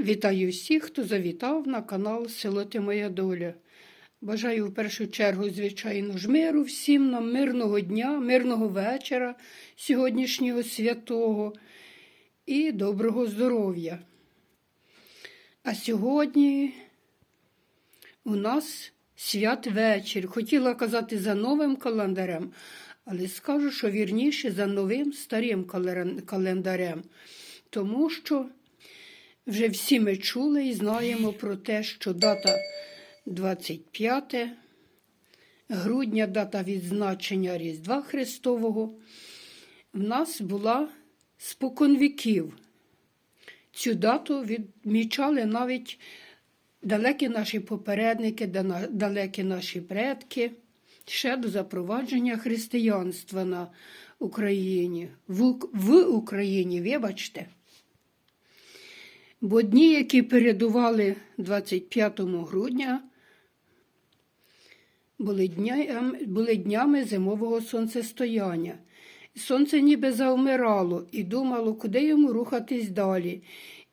Вітаю всіх, хто завітав на канал Село Ти Моя Доля. Бажаю в першу чергу, звичайно ж, миру всім нам, мирного дня, мирного вечора, сьогоднішнього святого і доброго здоров'я. А сьогодні у нас святвечір. Хотіла казати за новим календарем, але скажу, що вірніше за новим старим календарем, тому що вже всі ми чули і знаємо про те, що дата 25 грудня, дата відзначення Різдва Христового, в нас була споконвіків. Цю дату відмічали навіть далекі наші попередники, далекі наші предки, ще до запровадження християнства на Україні, в Україні, вибачте. Бо дні, які передували 25 грудня, були днями, були днями зимового сонцестояння. Сонце ніби завмирало і думало, куди йому рухатись далі.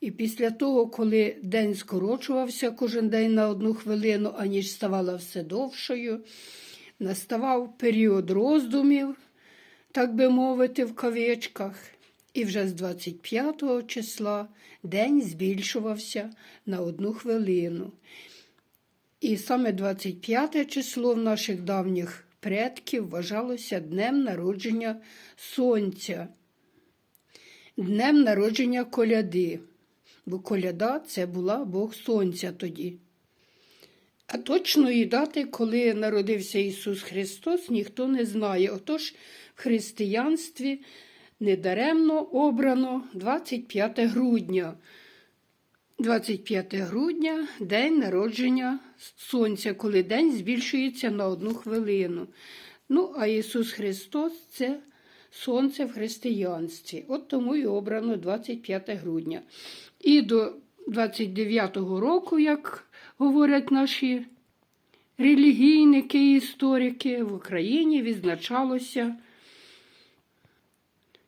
І після того, коли день скорочувався кожен день на одну хвилину, аніж ставала все довшою, наставав період роздумів, так би мовити, в кавичках. І вже з 25 числа день збільшувався на одну хвилину. І саме 25 число в наших давніх предків вважалося днем народження сонця, днем народження коляди. Бо коляда це була Бог Сонця тоді. А точної дати, коли народився Ісус Христос, ніхто не знає. Отож, в християнстві недаремно обрано 25 грудня. 25 грудня день народження Сонця, коли день збільшується на одну хвилину. Ну, а Ісус Христос це Сонце в християнстві. От тому і обрано 25 грудня. І до 29-го року, як говорять наші релігійники і історики, в Україні відзначалося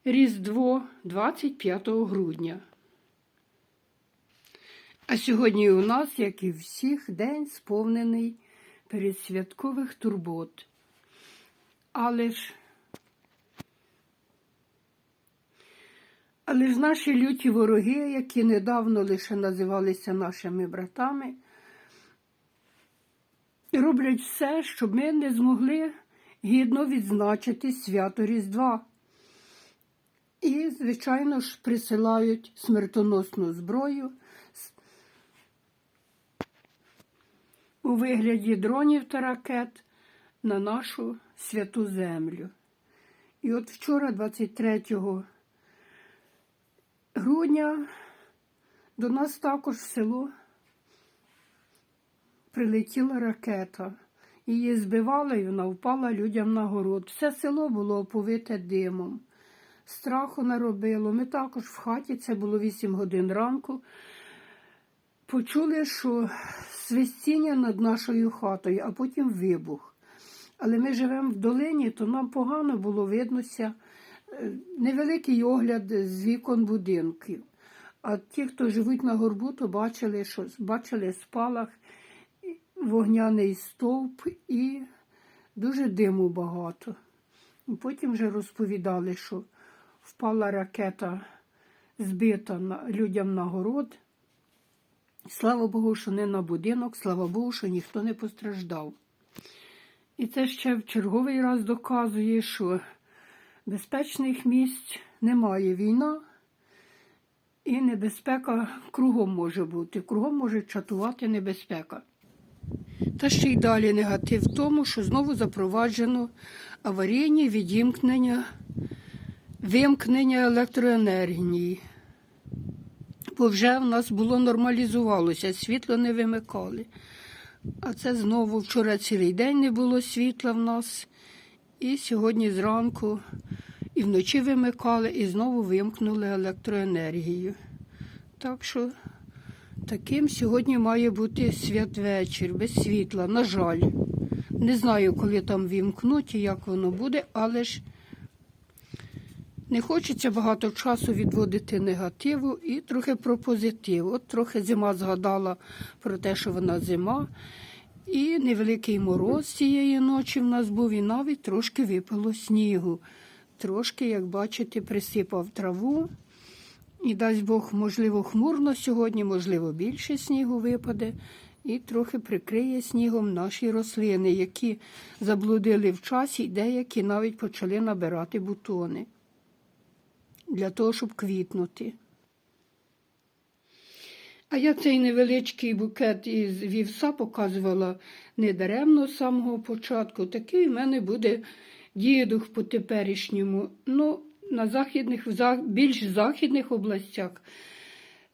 Різдво 25 грудня. А сьогодні у нас, як і всіх, день сповнений передсвяткових турбот. Але ж, але ж наші люті вороги, які недавно лише називалися нашими братами, роблять все, щоб ми не змогли гідно відзначити свято Різдва. І, звичайно ж, присилають смертоносну зброю у вигляді дронів та ракет на нашу святу землю. І от вчора, 23 грудня, до нас також в село прилетіла ракета. Її збивали, і вона впала людям на город. Все село було оповите димом. Страху наробило. Ми також в хаті, це було 8 годин ранку. Почули, що свистіння над нашою хатою, а потім вибух. Але ми живемо в долині, то нам погано було виднося е, невеликий огляд з вікон будинків. А ті, хто живуть на горбу, то бачили, що бачили спалах, вогняний стовп і дуже диму багато. Потім вже розповідали, що впала ракета збита людям на город. Слава Богу, що не на будинок, слава Богу, що ніхто не постраждав. І це ще в черговий раз доказує, що безпечних місць немає війна, і небезпека кругом може бути. Кругом може чатувати небезпека. Та ще й далі негатив в тому, що знову запроваджено аварійні відімкнення, вимкнення електроенергії. Бо вже в нас було нормалізувалося, світло не вимикали. А це знову вчора цілий день не було світла в нас. І сьогодні зранку і вночі вимикали, і знову вимкнули електроенергію. Так що таким сьогодні має бути святвечір без світла, на жаль. Не знаю, коли там вімкнуть і як воно буде, але ж Не хочеться багато часу відводити негативу і трохи про позитив. От трохи зима згадала про те, що вона зима. І невеликий мороз цієї ночі в нас був, і навіть трошки випало снігу. Трошки, як бачите, присипав траву. І дасть Бог, можливо, хмурно сьогодні, можливо, більше снігу випаде, і трохи прикриє снігом наші рослини, які заблудили в часі, і деякі навіть почали набирати бутони для того, щоб квітнути. А я цей невеличкий букет із вівса показувала недаремно з самого початку. Такий в мене буде дідух по теперішньому. Ну, на західних, в більш західних областях.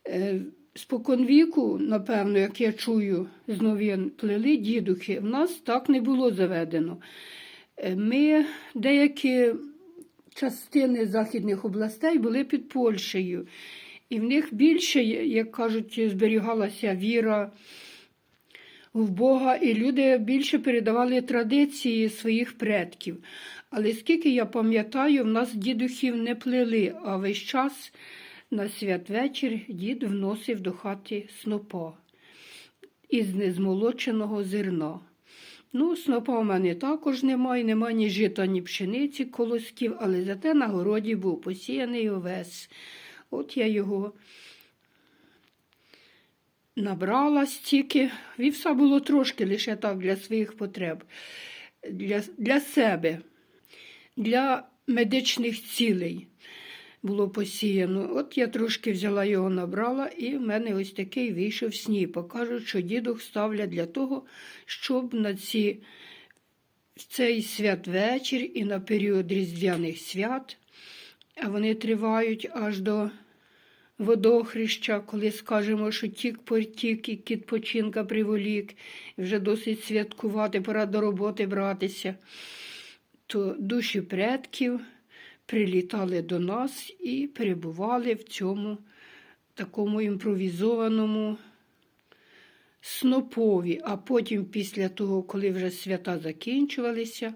Е, Споконвіку, напевно, як я чую з новин, плели дідухи. В нас так не було заведено. Е, Ми деякі частини західних областей були під Польщею, і в них більше, як кажуть, зберігалася віра в Бога, і люди більше передавали традиції своїх предків. Але скільки я пам'ятаю, в нас дідухів не плели, а весь час на святвечір дід вносив до хати снопа із незмолоченого зерна. Ну, снопа в мене також немає, немає ні жита, ні пшениці, колосків, але зате на городі був посіяний овес. От я його набрала стільки. Вівса було трошки лише так для своїх потреб, для, для себе, для медичних цілей було посіяно. От я трошки взяла його, набрала, і в мене ось такий вийшов сніп. Покажуть, що дідух ставлять для того, щоб на ці, цей святвечір і на період різдвяних свят, а вони тривають аж до водохреща, коли скажемо, що тік потік і кіт починка приволік, і вже досить святкувати, пора до роботи братися, то душі предків прилітали до нас і перебували в цьому такому імпровізованому снопові. А потім, після того, коли вже свята закінчувалися,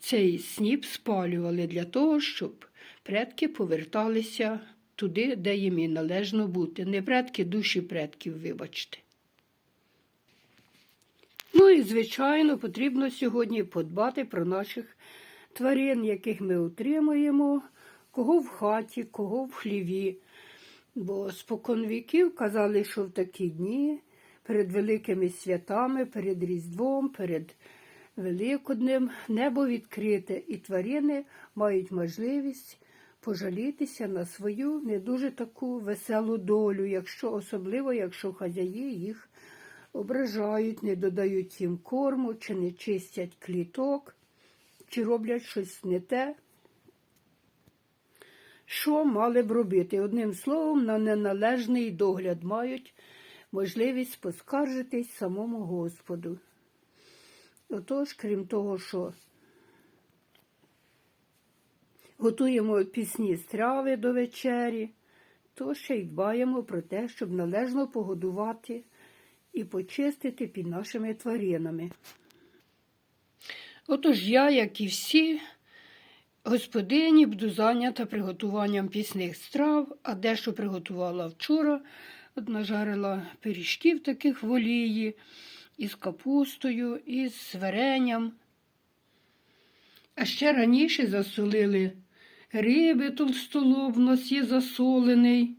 цей сніп спалювали для того, щоб предки поверталися туди, де їм і належно бути. Не предки, душі предків, вибачте. Ну і, звичайно, потрібно сьогодні подбати про наших тварин, яких ми утримуємо, кого в хаті, кого в хліві. Бо спокон віків казали, що в такі дні перед великими святами, перед Різдвом, перед Великоднем небо відкрите, і тварини мають можливість пожалітися на свою не дуже таку веселу долю, якщо особливо, якщо хазяї їх ображають, не додають їм корму, чи не чистять кліток, чи роблять щось не те, що мали б робити. Одним словом, на неналежний догляд мають можливість поскаржитись самому Господу. Отож, крім того, що готуємо пісні страви до вечері, то ще й дбаємо про те, щоб належно погодувати і почистити під нашими тваринами. Отож я, як і всі, господині буду зайнята приготуванням пісних страв, а дещо приготувала вчора, от нажарила пиріжків таких в олії із капустою, із варенням. А ще раніше засолили риби толстолоб, в нас є засолений,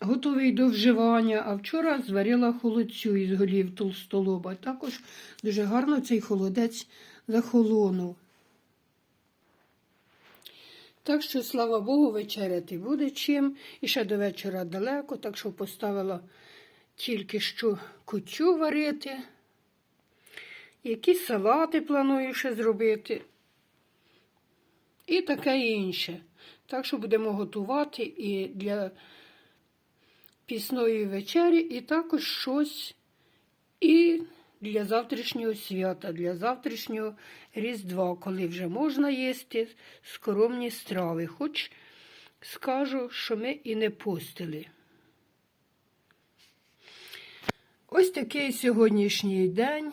готовий до вживання. А вчора зварила холодцю із голів толстолоба. Також дуже гарно цей холодець захолонув. Так що, слава Богу, вечеряти буде чим. І ще до вечора далеко, так що поставила тільки що кутю варити. Якісь салати планую ще зробити. І таке інше. Так що будемо готувати і для пісної вечері, і також щось і для завтрашнього свята, для завтрашнього Різдва, коли вже можна їсти скоромні страви. Хоч скажу, що ми і не постили. Ось такий сьогоднішній день,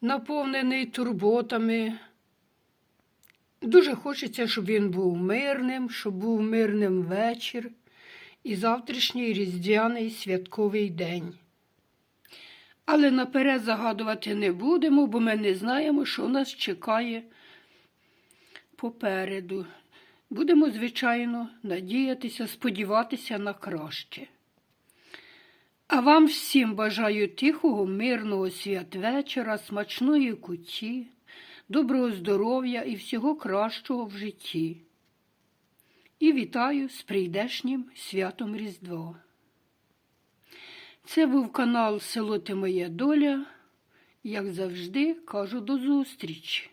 наповнений турботами Дуже хочеться, щоб він був мирним, щоб був мирним вечір і завтрашній різдвяний святковий день. Але наперед загадувати не будемо, бо ми не знаємо, що нас чекає попереду. Будемо, звичайно, надіятися, сподіватися на краще. А вам всім бажаю тихого, мирного святвечора, смачної куті, доброго здоров'я і всього кращого в житті. І вітаю з прийдешнім святом Різдва. Це був канал Село Ти Моя Доля. Як завжди, кажу до зустрічі.